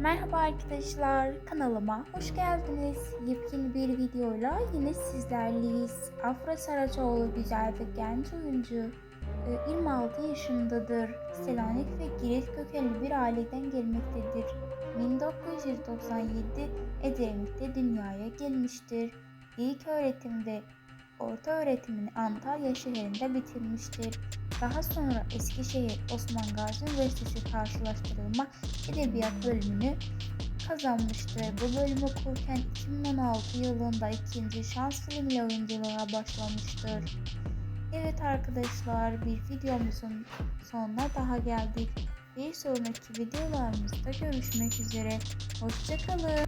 Merhaba arkadaşlar, kanalıma hoş geldiniz. Yepyeni bir videoyla yine sizlerleyiz. Afra Saraçoğlu güzel ve genç oyuncu. e, 26 yaşındadır. Selanik ve Girit kökenli bir aileden gelmektedir. 1997 Edremit'te dünyaya gelmiştir. İlk öğretim ve orta öğretimini Antalya şehrinde bitirmiştir. Daha sonra Eskişehir Osman Gazi Üniversitesi karşılaştırılma Edebiyat bölümünü kazanmıştır. Bu bölümü okurken 2016 yılında ikinci şans filmle oyunculuğa başlamıştır. Evet arkadaşlar bir videomuzun sonuna daha geldik. Bir sonraki videolarımızda görüşmek üzere. Hoşçakalın.